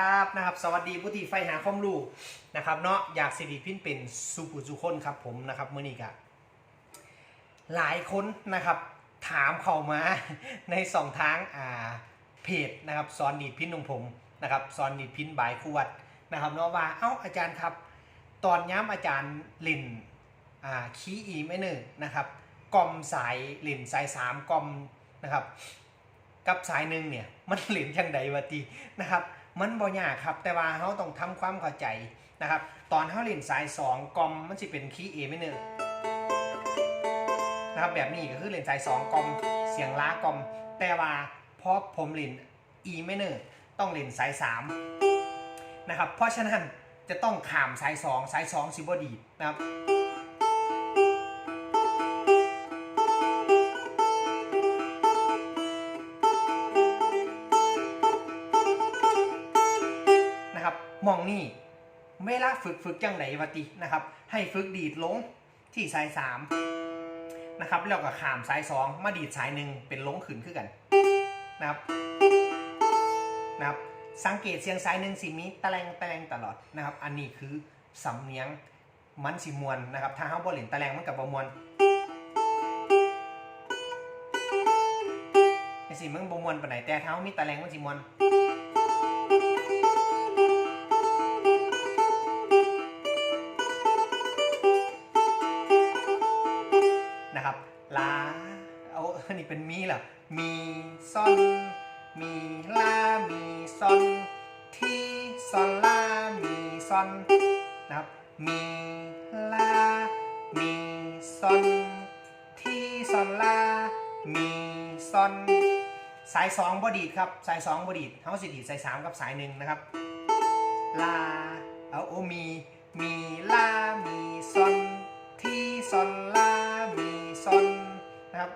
ครับนะครับ สวัสดีผู้ที่ใฝ่หาความรู้นะครับเนาะอยากสิริพินเป็นสุปุสุคนครับผมนะครับเมื่อนี้กับหลายคนนะครับถามเข้ามาในสองทางอ่าเพจนะครับสอนดีดพินของผมนะครับสอนดีดพินบายครูวัดนะครับเนาะว่าเอ้าอาจารย์ครับ ตอนย้ำอาจารย์ล่นอ่าคีอีไม่เนอร์นะครับกลอมสายล่นสายสามกลอมนะครับกับสายหนึ่งเนี่ยมันเหรียญจังใดวะตีนะครับ มันบ่ยากครับ แต่ว่าเขาต้องทำความเข้าใจนะครับ ตอนเขาเล่นสายสองกอมมันจะเป็นคีย์เอไม่เนอนะครับแบบนี้ก็คือเล่นสายสองกอมเสียงล้ากอม แต่ว่าพอผมเล่นอีไม่เนอต้องเล่นสายสามนะครับเพราะฉะนั้นจะต้องขามสายสองสายสองซิบดีนะครับ มองนี่เวลาฝึกฝึกจังไหนวะตินะครับ ให้ฝึกดีดลงที่สายสามนะครับแล้วก็ขามสายสองมาดีดสายหนึ่งเป็นลงขึ้นขึ้นกันนะครับนะครับสังเกตเสียงสายหนึ่งสีมีตะแลงตะแลงตลอดนะครับ อันนี้คือสำเนียงมันสีมวนนะครับ ถ้าเขาบอลเล่นตะแลงมันกับบมวนไอ้สิมึงบมวนปานไหนแต่ถ้ามีตะแลงมันสีมวน ลา เอาอันนี้เป็นมีเหรอมีซอน มีลา มีซอน ทีซอนลา มีซอนนะครับ มีลา มีซอน ทีซอนลา มีซอน สายสองบอดีดครับ สายสองบอดีดเขาสิดีดสายสามกับสายหนึ่งนะครับ ลา เอาโอมี มีลา มีซอน ทีซอนลา นะครับ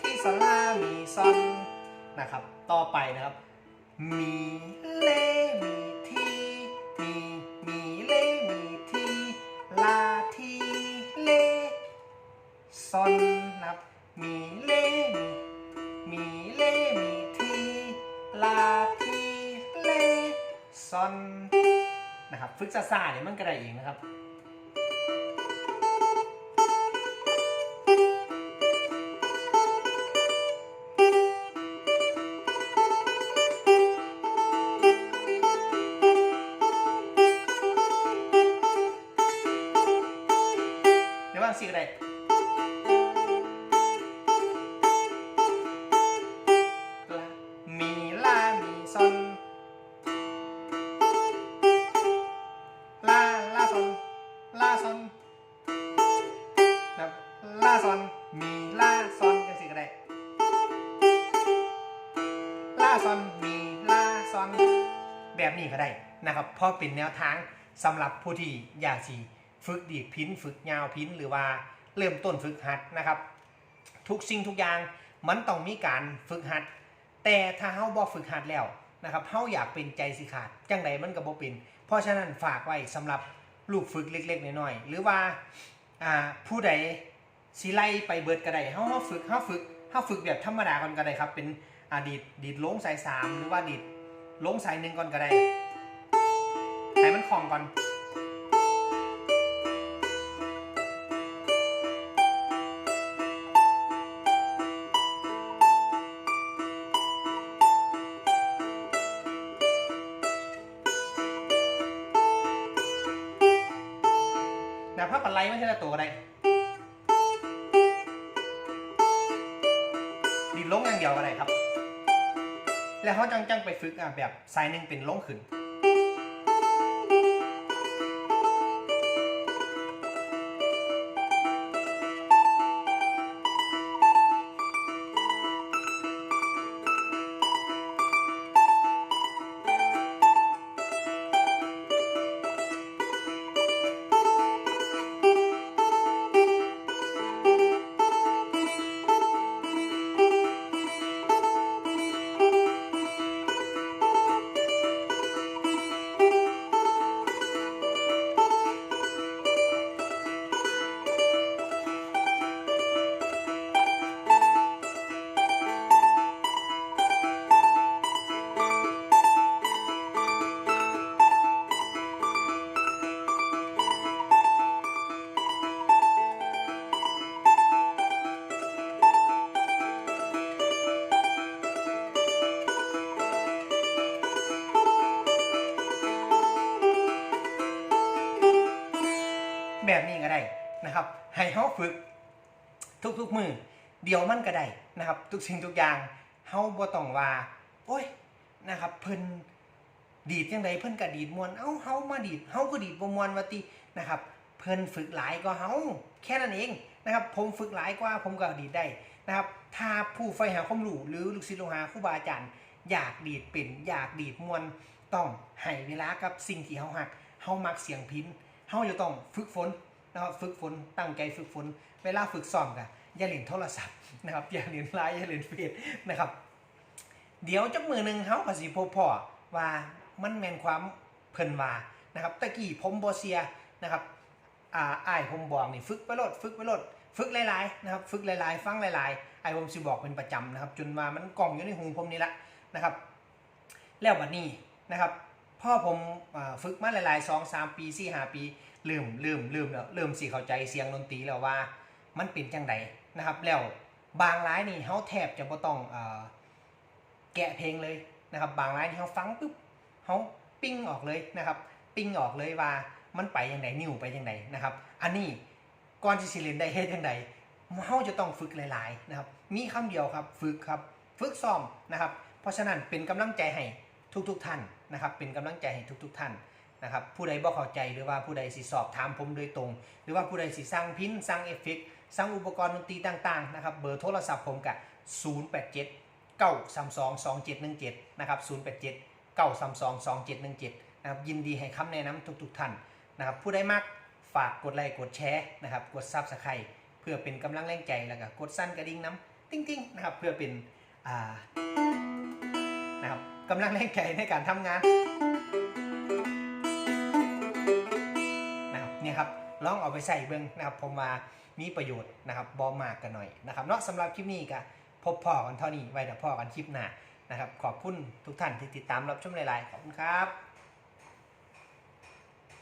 ที่ซอนลามีซอนนะครับ ต่อไปนะครับ มีเลมีทีมีมีเลมีทีลาทีเลซอนนะครับมีเลมีมีเลมีทีลาทีเลซอน นะครับฝึกซาซาเนี่ยมันก็ได้เองนะครับเดี๋ยวว่าสิอะได้ นะครับลาซอนมีลาซอนกันสิก็ได้ลาซอนมีลาซอนแบบนี้ก็ได้นะครับเพราะเป็นแนวทางสำหรับผู้ที่อยากสีฝึกดีดพินฝึกยาวพินหรือว่าเริ่มต้นฝึกหัดนะครับ ทุกสิ่งทุกอย่างมันต้องมีการฝึกหัด แต่ถ้าเฮาบ่ฝึกหัดแล้วนะครับเฮาอยากเป็นใจสิขาดจังใดมันก็บ่เป็น เพราะฉะนั้นฝากไว้สำหรับลูกฝึกเล็กๆน้อยๆหรือว่า อ่าผู้ใดสิไล่ไปเบิดก็ได้เฮาเฮาฝึกเฮาฝึกเฮาฝึกแบบธรรมดาก่อนก็ได้ครับ เป็นอ่าดีดดีดลงสายสามหรือว่าดีดลงสายหนึ่งก่อนก็ได้ให้มันคล่องก่อน นะพับอะไรไม่ใช่ละตัวก็ได้ดีดลงอย่างเดียวก็ได้ครับ แล้วเขาจังจังๆไปฝึกอะแบบสายหนึ่งเป็นลงขึ้น แบบนี้ก็ได้นะครับให้เฮาฝึกทุกๆมือเดี๋ยวมันก็ได้นะครับ ทุกสิ่งทุกอย่างเฮาบ่ต้องว่าโอ้ยนะครับ เพิ่นดีดจังไดเพิ่นก็ดีดมวนเอ้าเฮามาดีดเฮาก็ดีดบ่มวนว่าตินะครับ เพิ่นฝึกหลายกว่าเฮาแค่นั้นเองนะครับ ผมฝึกหลายกว่าผมก็ดีดได้นะครับ ถ้าผู้ใฝ่หาความรู้หรือลูกศิษย์ลูกหาครูบาอาจารย์อยากดีดเป็นอยากดีดมวนต้องให้เวลากับสิ่งที่เฮาฮักเฮามักเสียงพิน เฮาจะต้องฝึกฝนนะครับฝึกฝนตั้งใจฝึกฝนเวลาฝึกซ้อมกันอย่าเล่นโทรศัพท์นะครับอย่าเล่นไลน์อย่าเล่นเฟซนะครับ เดี๋ยวจักมือหนึ่งเฮาก็สิพบพ่อว่ามันแมนความเพิ่นว่านะครับตะกี้ผมบ่เสียนะครับอ่าอ้ผมบอกนี่ฝึกไปโลดฝึกไปโลดฝึกหลายๆนะครับฝึกหลายๆ ฟังหลายๆไอ้ผมสิบอกเป็นประจำนะครับ จนมามันกล่องอยู่ในหูผมนี่ละนะครับ แล้วบัดนี้นะครับ พ่อผมฝึกมาหลายๆ2 3ปี4 5ปีลืมลืมลืมแล้วเริ่มสิเข้าใจเสียงดนตรีแล้วว่า มันเป็นจังไดนะครับแล้วบางร้ายนี่เฮาแทบจะบ่ต้องอแกะเพลงเลยนะครับ บางร้ายนี่เฮาฟังปุ๊บเฮาปิ้งออกเลยนะครับปิ้งออกเลยว่ามันไปยังไงนิ้วไปยังไงนะครับ อันนี้ก่อนที่สิเล่นได้เฮ็ดจังไดเฮาจะต้องฝึกหลายๆนะครับมีคำเดียวครับฝึกครับฝึกซ้อมนะครับ เพราะฉะนั้นเป็นกำลังใจให้ทุกๆท่าน นะครับเป็นกำลังใจให้ทุก ๆ ท่านนะครับผู้ใดบ่เข้าใจหรือว่าผู้ใดสิสอบถามผมโดยตรง หรือว่าผู้ใดสิสร้างพินสร้างเอฟเฟกสร้างอุปกรณ์ดนตรีต่างๆนะครับเบอร์โทรศัพท์ผมกับ087 932 2717นะครับ087 932 2717นะครับยินดีให้คำแนะนำทุกๆท่านนะครับผู้ใดมักฝากกดไลค์กดแชร์นะครับกดซับสไครต์เพื่อเป็นกำลังแรงใจแล้วก็กดสั้นกระดิ่งน้ำติ้งๆนะครับเพื่อเป็นอ่านะครับ กำลังแรงใจในการทำงานนะครับเนี่ยครับลองเอาไปใส่เบิ้งนะครับผมมามีประโยชน์นะครับบอมากกันหน่อยนะครับเนาะสำหรับคลิปนี้ก็พบพ่อกันเท่านี้ไว้แต่พ่อกันคลิปหน้านะครับขอบคุณทุกท่านที่ติดตามรับชมหลายๆขอบคุณครับ